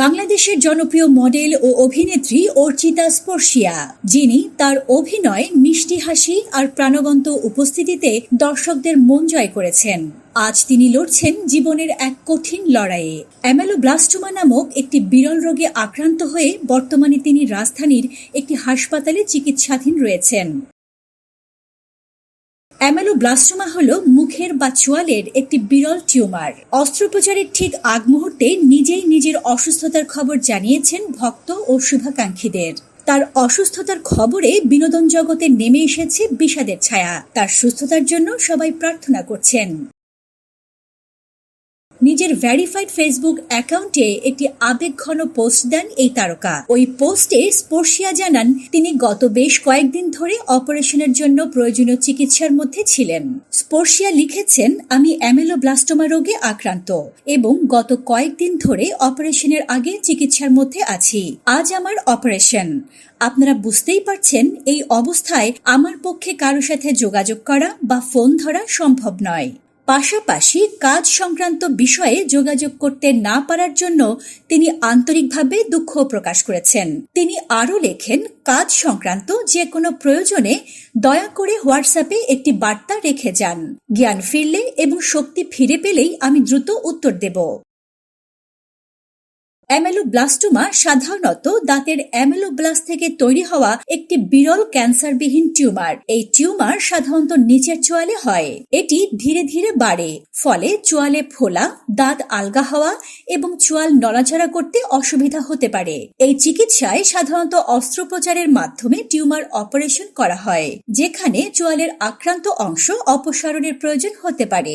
বাংলাদেশের জনপ্রিয় মডেল ও অভিনেত্রী অর্চিতা স্পর্শিয়া, যিনি তার অভিনয় মিষ্টি হাসি আর প্রাণবন্ত উপস্থিতিতে দর্শকদের মন জয় করেছেন। আজ তিনি লড়ছেন জীবনের এক কঠিন লড়াইয়ে। অ্যামেলোব্লাস্টোমা নামক একটি বিরল রোগে আক্রান্ত হয়ে বর্তমানে তিনি রাজধানীর একটি হাসপাতালে চিকিৎসাধীন রয়েছেন। অ্যামেলোব্লাস্টোমা হল মুখের বা চোয়ালের একটি বিরল টিউমার। অস্ত্রোপচারের ঠিক আগ মুহূর্তে নিজেই নিজের অসুস্থতার খবর জানিয়েছেন ভক্ত ও শুভাকাঙ্ক্ষীদের। তার অসুস্থতার খবরে বিনোদন জগতে নেমে এসেছে বিষাদের ছায়া। তার সুস্থতার জন্য সবাই প্রার্থনা করছেন। নিজের ভ্যারিফাইড ফেসবুক অ্যাকাউন্টে একটি আবেগঘন পোস্ট দেন এই তারকা। ওই পোস্টে স্পর্শিয়া জানান, তিনি গত বেশ কয়েকদিন ধরে অপারেশনের জন্য প্রয়োজনীয় চিকিৎসার মধ্যে ছিলেন। স্পর্শিয়া লিখেছেন, আমি অ্যামেলোব্লাস্টোমা রোগে আক্রান্ত এবং গত কয়েকদিন ধরে অপারেশনের আগে চিকিৎসার মধ্যে আছি। আজ আমার অপারেশন আপনারা বুঝতেই পারছেন, এই অবস্থায় আমার পক্ষে কারও সাথে যোগাযোগ করা বা ফোন ধরা সম্ভব নয়। পাশাপাশি কাজ সংক্রান্ত বিষয়ে যোগাযোগ করতে না পারার জন্য তিনি আন্তরিকভাবে দুঃখ প্রকাশ করেছেন। তিনি আরও লেখেন, কাজ সংক্রান্ত যে কোনো প্রয়োজনে দয়া করে হোয়াটসঅ্যাপে একটি বার্তা রেখে যান। জ্ঞান ফিরলে এবং শক্তি ফিরে পেলেই আমি দ্রুত উত্তর দেব। অ্যামেলোব্লাস্টোমা সাধারণত দাঁতের অ্যামেলোব্লাস্ট থেকে তৈরি হওয়া একটি বিরল ক্যান্সারবিহীন টিউমার। এই টিউমার সাধারণত নিচের চোয়ালে হয়। এটি ধীরে ধীরে বাড়ে, ফলে চোয়ালে ফোলা, দাঁত আলগা হওয়া এবং চোয়াল নড়াচড়া করতে অসুবিধা হতে পারে। এই চিকিৎসায় সাধারণত অস্ত্রোপচারের মাধ্যমে টিউমার অপারেশন করা হয়, যেখানে চোয়ালের আক্রান্ত অংশ অপসারণের প্রয়োজন হতে পারে।